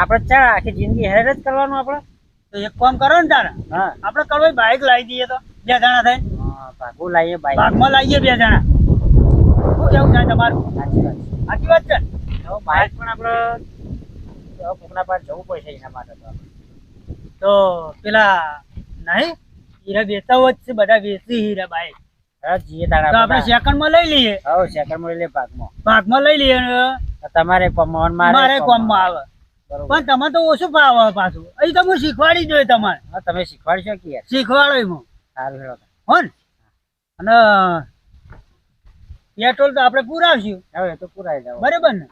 આપણે ચાલ આખી જિંદગી હેર જ કરવાનું આપણે. તો એક કામ કરો ને તારા. હા. આપણે કડવાઈ બાઈક લાવી દઈએ તો. બે જણા થાય હા, લાવીએ બાઈક. ભાગમાં લાવીએ બે જણા. શું કેવું થાય તમારું? સાચી વાત. સાચી વાત છે? બાઈક પણ આપણે કોકના પાસે જવું પડશે એના માટે તો. તો પેલા નહીં હીરા વેચતા હોય છે બધા વેચી હીરા બાઈક. હા જીએ તારા તો આપણે સેકન્ડમાં લઈ લઈએ. હવે સેકન્ડ લઈ લઈએ ભાગમાં. ભાગમાં લઈ લઈએ તમારે કોમમાં મારે કોમમાં. આવે. પણ તમે તો ઓછું ભાવ આવે પાછું. અહીં તો હું શીખવાડી જોઈએ તમારે. હા તમે શીખવાડશો કે યાર? શીખવાડો હું સારું હેડો. હો ને અને પેટ્રોલ તો આપણે પુરાવશું. હવે તો પુરાઈ જાવ બરાબર ને?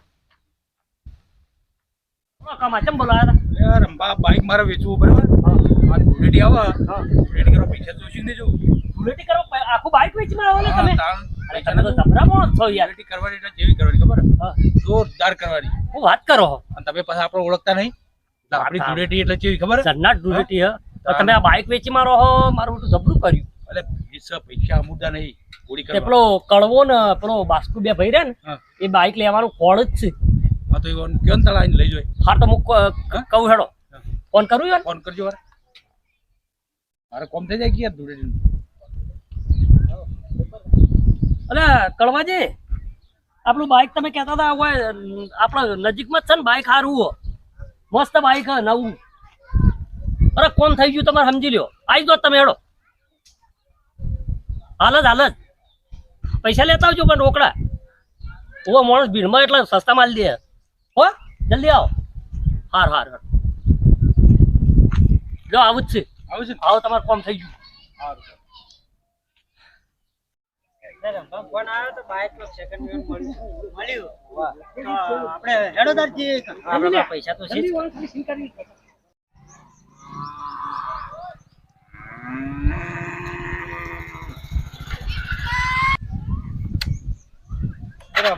કમાચમ બોલાયા હતા? યાર અંબા બાઈક મારે વેચવું બરાબર આ ધૂળેટી આવે. ધૂળેટી કરવા પૈસા જોઈશું ને જો ધૂળેટી કરવા આખું બાઈક વેચીમાં આવો ને તમે. તમે તો નતું. છો યાર. ધૂળેટી કરવાની એટલે જેવી કરવાની ખબર? જોરદાર કરવાની. હું વાત કરો અને તમે પાછા આપણે ઓળખતા નહીં? આપણી હા. એટલે કેવી ખબર? જન્નાટ ધૂળેટી હ. તમે આ બાઈક વેચીમાં રહો મારું બધું જબરું કર્યું. એટલે પૈસા પૈસા અમુદા નહીં. પૂરી કરવા. પેલો કડવો ને પેલો બાસ્કુ બે ભાઈ ને. એ બાઈક લેવાનું કોળ જ છે. હા તો એ કેમ તાળ આવીને લઈ જોય? હા તો હું કહું હેડો. ફોન કરું યાર? ફોન કરજો વાર મારે કોમ થઈ જાય કે યાર ધૂળેટી અલે કડવાજી આપણું બાઈક તમે કહેતા હતા હોય આપણા નજીકમાં જ છે ને બાઈક સારું મસ્ત બાઈક હે નવું. અરે કોણ થઈ ગયું તમારે સમજી લ્યો. આવી દો તમે હેડો. હાલ જ હાલ જ. પૈસા લેતા આવજો પણ રોકડા. ઓ માણસ ભીડમાં એટલે સસ્તા માલ દે. હો જલ્દી આવો. હાર હાર હાર. જો આવું જ છે. આવું છે આવો તમારું કોમ થઈ ગયું. સારું. ફોન આવ્યો તો બાઈક નો સેકન્ડ હેન્ડ મળ્યું. મળ્યું. આપણે પૈસા તો છે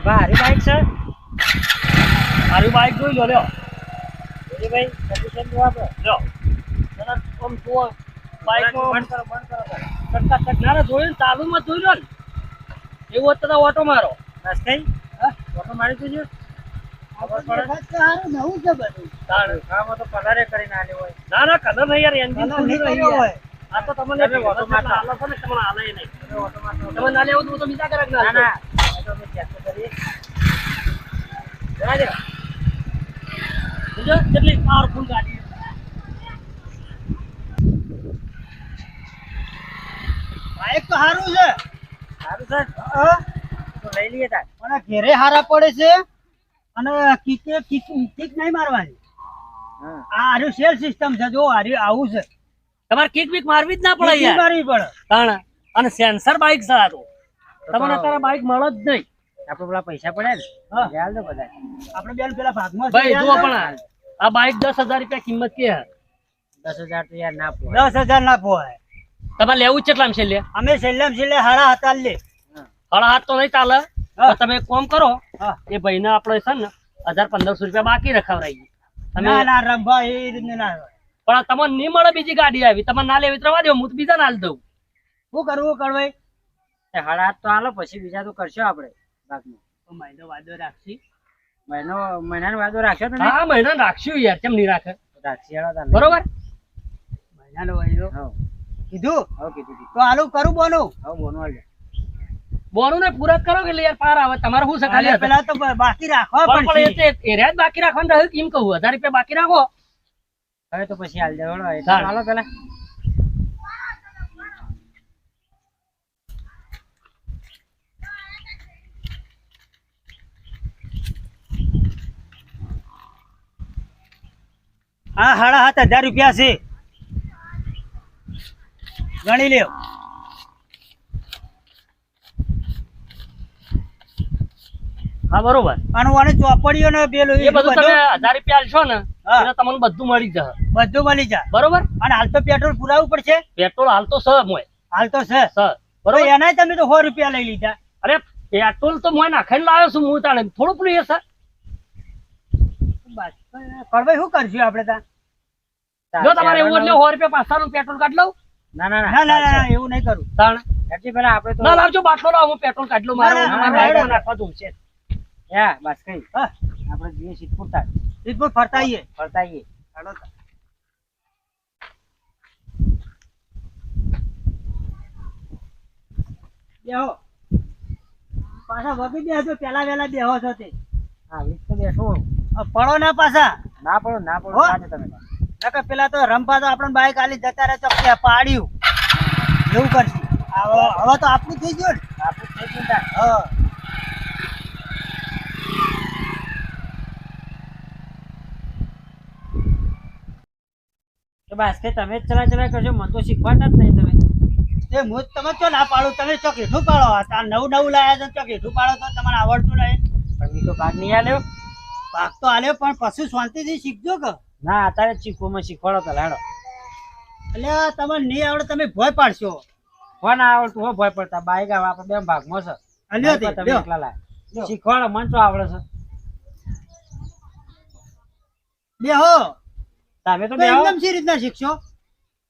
વાહ, હારી બાઈક છે. મારી બાઈક જોઈ લો લ્યો. ભાઈ condition જો આપણે. લ્યો. જરા આમ જુઓ. બાઈકમાં બંધ કરો બંધ કરો. કટકા કટનારા જોયું ચાલુ માં જોઈ લો ને. એવું હોત તો ઓટો મારો. બસ કઈ? હા ઓટો મારી દેજો કેટલી પાવરફુલ ગાડી બાઈક તો સારું છે. સારું સર લઈ લઈએ તાર. પણ ઘેરે હારા પડે છે અને કીકે કીક કીક નહીં મારવાની. આ આર્યું સેલ સિસ્ટમ છે જો આર્યું આવું છે. તમારે કીક બીક મારવી જ ના પડે યાર. મારવી પડે. તાણ. અને સેન્સર બાઈક છે આ તો. તમને અત્યારે બાઇક મળે જ નહીં. આપણે પેલા પૈસા પડે ને. એ હાલ બધા. આપણે બેન પેલા ભાગમાં ભાઈ જુઓ પણ આ. બાઈક દસ હજાર રૂપિયા કિંમત કે. દસ હજાર તો યાર ના પોહાય. દસ હજાર ના પોહાય. તમારે લેવું કેટલામ છે લે અમે છેલ્લે છેલ્લે હાડા હતા લે. હળા હાથ તો નહીં ચાલે. તમે એક કોમ કરો એ એ ભાઈને આપણે છે ને હજાર પંદરસો રૂપિયા બાકી રખાવરાઈ તમે ના ના રંભા એ રીતે ના પણ તમને નહીં મળે બીજી ગાડી આવી તમારે ના લેવી રવા દો હું તો બીજા ના દઉં. શું કરવું કરવાય? હળા હાડા હાથ તો હાલો પછી બીજા તો કરશો આપણે ભાગમાં મહિનો વાદો રાખશી. મહિનો મહિનાનો વાદો રાખશો તમે? હા મહિનો રાખશું યાર કેમ નહીં રાખે? રાખશી. બરોબર? મહિનાનો વાયદો. હઉ, કીધું? હઉ કીધું કીધું. તો આલું કરું બોનું? હઉ બોનો હાલજો. બોનું ને પૂરા કરો કે યાર પાર આવે. તમારે શું છે ખાલી પેલા તો બાકી રાખવા પણ પણ એ પડશે તો એરિયા જ બાકી રાખવાનું રહ્યું કેમ કહું? હજાર રૂપિયા બાકી રાખો. હવે તો પછી હાલ જાવ હેડો. એટલે ચાલ. હાલો પેલા. હા સાડા સાત હજાર રૂપિયા છે. ગણી લ્યો. હા બરોબર. અને વાને ચોપડીઓ ને પેલું એ બધું તમે હજાર રૂપિયા આલશો ને એટલે તમને બધું મળી જશે. બધું મળી જાય. બરોબર? અને હાલ તો પેટ્રોલ પુરાવું પડશે? પેટ્રોલ હાલ તો સ મોય હાલ તો છે. સ તો બરોબર એનાય તમે તો સો રૂપિયા લઈ લીધા. અરે પેટ્રોલ તો મોય નાખીને લાવ્યો છું હું તાણે. થોડું પેલું એ સર બસ કડવાઈ શું કરશું આપણે ત્યાં જો તમારે એવું એટલે 100 રૂપિયા પાછાનું પેટ્રોલ કાઢ લઉં. ના ના ના. ના ના એવું નહીં કરું. તાણ. હજી પેલા આપણે તો ના લાવજો બાટલો લાવો હું પેટ્રોલ કાઢ લઉં મારે ના, ના, મારે ના, રાઈડમાં ના. નાખવા જવું છે. યા બસ કઈ. આપણે જોઈએ સિદ્ધપુર તાર. સિદ્ધપુર ફરતા ચાલો બેહો. પાછા વગી બેહજો પેલા વેલા બેહો છો તે. હા વીસ તો બેસો. પડો ના પાછા. ના પડો ના પડો. તમે. નકર પેલા તો રંભા તો આપણને બાઈક આલી જતા રહે ચોખ્યા પાડ્યું. એવું કરશે. હવે તો આપણું થઈ ગયું ને? આપણું થઈ ગયું. હા. બસ કે તમે જ ચલા ચલા કરજો. મને તો શીખવાડતા જ નહીં તમે. એ હું તમે ચો ના પાડું? તમે ચો કેટલું પાડો? આ નવું નવું લાયા છો ચો કેટલું પાડો તો તમારે આવડતું નહીં પણ મી તો ભાગ નહીં આલ્યો. પાક તો આલ્યો પણ પશુ શાંતિથી શીખજો કે. ના અત્યારે જ શીખવાડો તો લાડો. એટલે તમને નહીં આવડે તમે ભય પાડશો. ફોન આવડતું? હો ભય પડતા? બાઈક આવે આપણે બે ભાગમાં છે. અલ્યો તમે એકલા લાય. શીખવાડો મન તો આવડે છે? બેહો. તમે તો તો બે એકદમ સી રીતના શીખશો.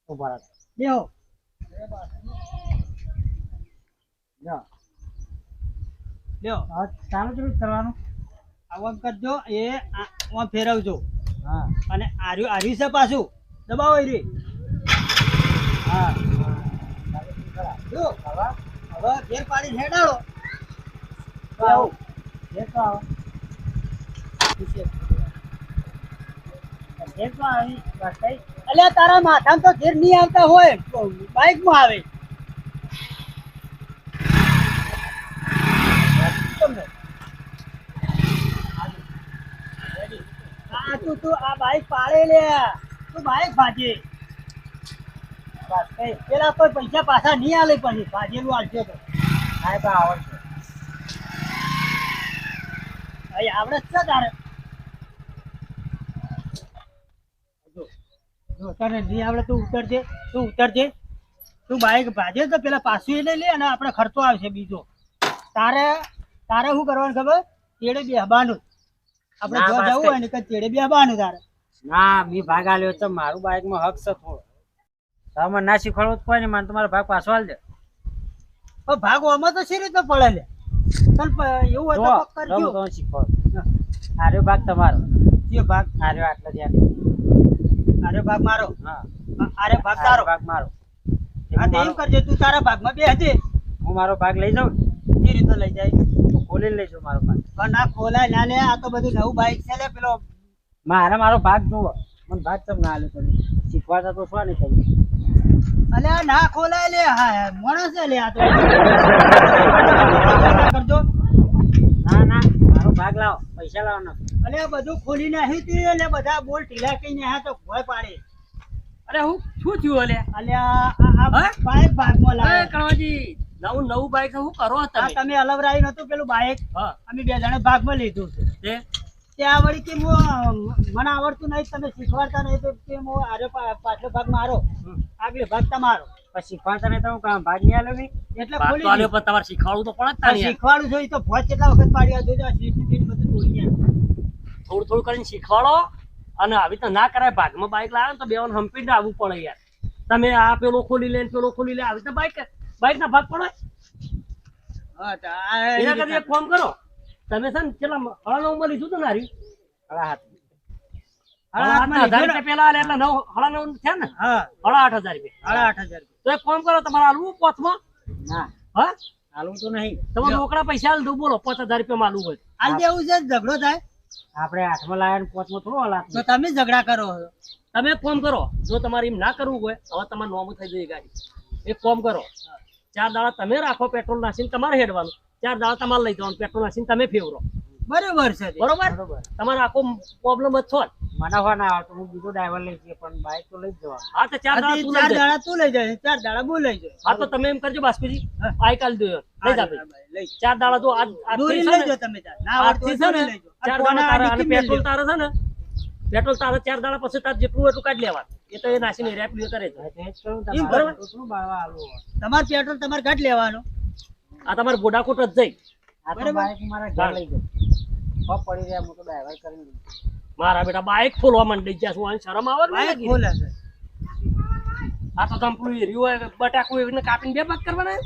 ઊભા રહો. લ્યો. કરવાનું. આમ કરજો એ ફેરવજો. હા અને આર્યું આર્યું છે પાછું. દબાવો રે હા. જો હવે હવે ઘેર પાડી હેડાડો. આવો. જે તો આવી. અલ્યા તારા માથામાં તો ઘેર નહીં આવતા હોય. બાઈકમાં આવે તમને. આ તું તું આ બાઈક પાડે લે તું બાઈક ભાજે પેલા કોઈ પૈસા પાછા નહીં આલે પછી ભાજેલું આલજો તો. હા તો આવડશે અહીં આવડે છે તારે. તને નહીં આવડે તું ઉતરજે તું ઉતરજે. તું બાઈક ભાજે તો પેલા પાછું લઈ લે અને આપણે ખર્ચો આવશે બીજો. તારે તારે શું કરવાનું ખબર? તેડે બેહવાનું આપણે આપડે જવું હોય ને કે તેડે બેહવાનું તારે. ના મી ભાગ આલ્યો તો મારું બાઈકમાં હક છે થોડો. તમે ના શીખવાડવું તો કોઈ નહીં મને તમારો ભાગ પાછો આલ દે. ભાગ ઓમાં તો શી રીતે પડે લે? એવું હોય તો કોક તમે કરજો. તમને આર્યો ભાગ તમારો. કયો ભાગ? આર્યો આટલો ધ્યાન આરે ભાગ મારો? હા. આરે ભાગ તારો? ભાગ મારો. હા તો એમ કરજે તું તારા ભાગમાં બેહજે હું મારો ભાગ લઈ જાઉં એ રીતે લઈ જાય? તો ખોલી લેજો મારો ભાગ. પણ ના ખોલાય ના લે આ તો બધું નવું બાઈક છે લે પેલો મારે મારો ભાગ જોવો. મને ભાગ તમે ના આલ્યો તમે? શીખવાતા તો શું નહીં તમે? અલે ના ખોલાય લે હા માણસ લે આ તો. કરજો. ના ના મારો ભાગ લાવો પૈસા લાવો અલે બધું ખોલી નાખ્યું તી એટલે બધા બોલ ઢીલા કઈ હા તો ભોય પાડે. અરે હું શું થયું અલે? અલે આ? બાઈક ભાગમાં એ લાવે. કણવાજી નવું નવું બાઈક હું કરો તમે? તમે અલવરાઈ નતું પેલું બાઈક? હા. અમે બે જણે ભાગમાં લીધું છે. તે? ત્યાં વળી કે હું મને આવડતું નહીં તમે શીખવાડતા નહીં તો કે હું આરે પાછલો ભાગ મારો? આગલો ભાગ તમારો. શીખવાડતા નહીં તમે કામ ભાગ નહીં આલ્યો એટલે ખોલી આલ્યો પણ તમારે શીખવાડવું તો પડે જ આ શીખવાડું છું તો ભોજ કેટલા વખત પાડ્યા જોજો સીટ બીટ બધું તોડી થોડું થોડું કરીને શીખવાડો અને આવી તો ના કરાય ભાગમાં બાઇક લાવે ને તો બેવાને હંપીને આવવું પડે યાર. તમે આ પેલો ખોલી લે ને પેલો ખોલી લે આવી તો બાઈક બાઈક ના ભાગ પડે? હા તો એના. કરતા એક કામ કરો. તમે છે ને કેટલા હળા નવમાં લીધું હતું ને હારી? હળા હાથ હળા હાથમાં લાયા ને પોચમાં થોડો હલાત તો તમે ઝઘડા કરો તમે કોમ કરો જો તમારે એમ ના કરવું હોય હવે તમારે નોમ થઈ જઈ ગાડી. એક કોમ કરો ચાર દાડા તમે રાખો પેટ્રોલ નાખીને તમારે હેડવાનું. ચાર દાડા તમારે લઈ જવાનું પેટ્રોલ નાખીને તમે ફેવરો. બરોબર છે બરોબર? તમારે આખો પ્રોબ્લેમ જ છો મને હો ના આવતો હું બીજો ડ્રાઈવર લઈ જઈએ પણ બાઈક તો લઈ જ હા તો ચાર દાડા તું લઈ જાય. દાડા તું લઈ જાય ચાર દાડા હું લઈ જાય. હા તો તમે એમ કરજો બાસ્કુજી હા. આઈ દો લઈ જા ભાઈ. ચાર દાડા જો આજ દોરી લઈ છે તમે ના આવડતું છે ને? ચાર દાડા તારે અને પેટ્રોલ. તારે છે ને? પેટ્રોલ તારે ચાર દાડા પછી તાર જેટલું હોય એટલું કાઢ લેવા એ તો એ નાસીને રેપ કરે છે બરોબર. તમારે પેટ્રોલ તમારે કાઢ લેવાનું. આ તમારે બોડાકોટ જ જઈ. આ તો બરોબર. બાઈક મારા બેટા બાઈક ખોલવા માંડી ગયા છું આને શરમ આવે ખોલે છે. આ તો તંપલું એર્યું હોય બટાકું એવીને કાપીને બે ભાગ કરવાના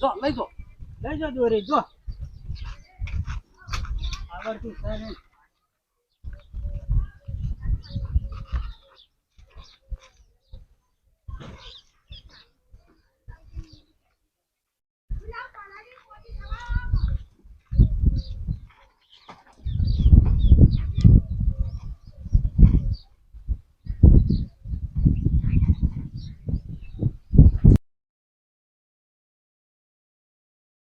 જો લઈ જો. લઈ જાઓ દોરી જો. આવડતું છે નહીં.